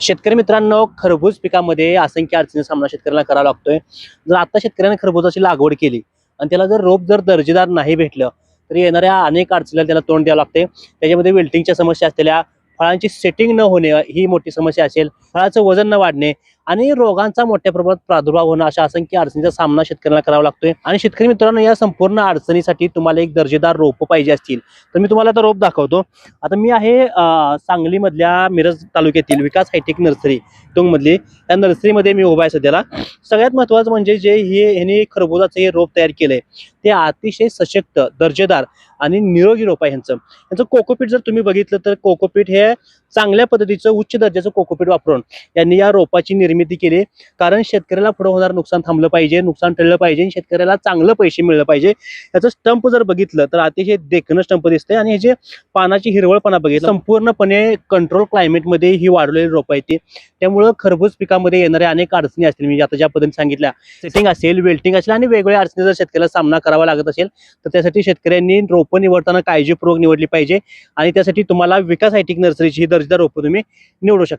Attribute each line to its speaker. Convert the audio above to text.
Speaker 1: शेतकरी मित्रांनो खरबूज पिकामध्ये असंख्य अडचणी सामना शेतकऱ्यांना करावा लागतोय. जर आता शेतकऱ्याने खरबुजाची लागवड केली आणि त्याला जर रोप जर दर्जेदार नाही भेटलं तर येणाऱ्या अनेक अडचणीला त्याला तोंड द्यावं लागते त्याच्यामध्ये वेल्टिंगच्या समस्या असलेल्या फळांची सेटिंग न होणे ही मोठी समस्या असेल फळाचं वजन न वाढणे आणि रोगांचा मोठ्या प्रमाणात प्रादुर्भाव होणं अशा असंख्य अडचणीचा सामना शेतकऱ्यांना करावा लागतोय. आणि शेतकरी मित्रांनो या संपूर्ण अडचणीसाठी तुम्हाला एक दर्जेदार रोप पाहिजे असतील तर मी तुम्हाला आता रोप दाखवतो. आता मी आहे सांगली सांगलीमधल्या मिरज तालुक्यातील विकास हायटेक नर्सरी मधली त्या नर्सरीमध्ये मी उभा आहे सध्याला. सगळ्यात महत्वाचं म्हणजे जे हे ह्याने खरबुजाचं हे रोप तयार केलंय ते अतिशय सशक्त दर्जेदार आणि निरोगी रोप आहे ह्यांचं. यांचं कोकोपीट जर तुम्ही बघितलं तर कोकोपीट हे चांगल्या पद्धतीचं उच्च दर्जाचं कोकोपीट वापरून यांनी या रोपाची निर्मिती केली कारण शेतकऱ्याला पुढे होणार नुकसान थांबलं पाहिजे नुकसान टळलं पाहिजे शेतकऱ्याला चांगलं पैसे मिळलं पाहिजे. याचं स्टंप जर बघितलं तर अतिशय देखणं स्टंप दिसतंय आणि हे जे पानाची हिरवळपणा बघितलं संपूर्णपणे कंट्रोल क्लायमेटमध्ये ही वाढवलेली रोपं आहे ती. त्यामुळं खरबूज पिकामध्ये येणाऱ्या अनेक अडचणी असतील. मी आता ज्या पद्धतीने सांगितल्या सेटिंग असेल वेल्टिंग असेल आणि वेगवेगळ्या अडचणी जर शेतकऱ्याला सामना करावा लागत असेल तर त्यासाठी शेतकऱ्यांनी रोपं निवडताना काळजीपूर्वक निवडली पाहिजे आणि त्यासाठी तुम्हाला विकास हायटिक नर्सरीची ही दर्जेदार रोपं तुम्ही निवडू शकता.